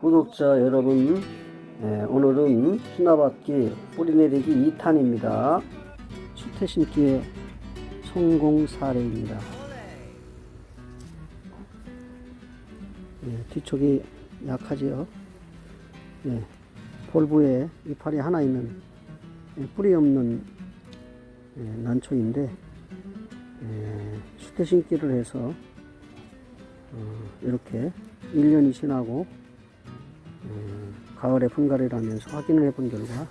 구독자 여러분, 예, 오늘은 수나밭기 뿌리내리기 2탄입니다. 수태 심기의 성공 사례입니다. 예, 뒤쪽이 약하지요. 예, 볼부에 이파리 하나 있는 예, 뿌리 없는 예, 난초인데 예, 수태 심기를 해서 어, 이렇게 1년이 지나고 음, 가을에 분갈이를 하면서 확인을 해본 결과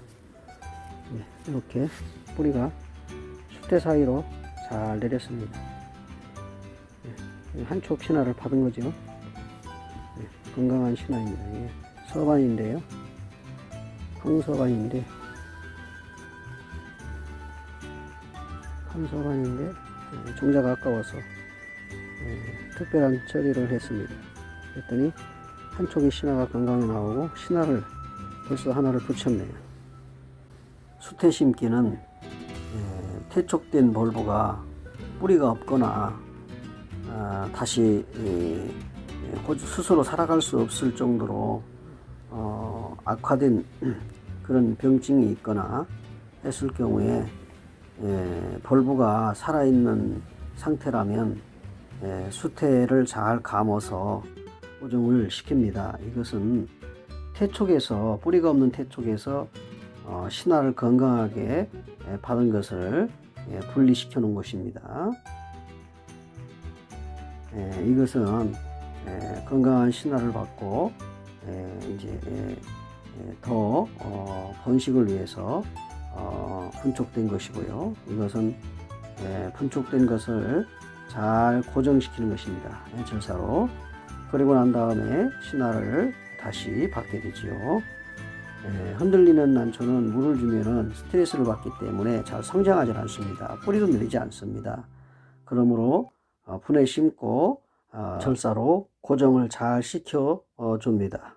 예, 이렇게 뿌리가 수태 사이로 잘 내렸습니다. 예, 한쪽 신화를 받은 거죠. 예, 건강한 신화입니다. 서반인데요. 황서반인데 황서반인데 예, 종자가 아까워서 예, 특별한 처리를 했습니다. 그랬더니 한쪽의 신화가 건강히 나오고 신화를 벌써 하나를 붙였네요. 수태 심기는 에, 퇴촉된 볼부가 뿌리가 없거나 아, 다시 스스로 살아갈 수 없을 정도로 어, 악화된 그런 병증이 있거나 했을 경우에 에, 볼부가 살아있는 상태라면 에, 수태를 잘 감아서 보정을 시킵니다. 이것은 태촉에서 뿌리가 없는 태촉에서 어, 신화를 건강하게 예, 받은 것을 예, 분리시켜 놓은 것입니다. 예, 이것은 예, 건강한 신화를 받고 예, 이제 더 어, 번식을 위해서 어, 분촉된 것이고요. 이것은 예, 분촉된 것을 잘 고정시키는 것입니다. 예, 절사로. 그리고 난 다음에 신화를 다시 받게 되지요. 예, 흔들리는 난초는 물을 주면은 스트레스를 받기 때문에 잘 성장하지 않습니다. 뿌리도 내리지 않습니다. 그러므로 어, 분에 심고 어, 절사로 고정을 잘 시켜 어, 줍니다.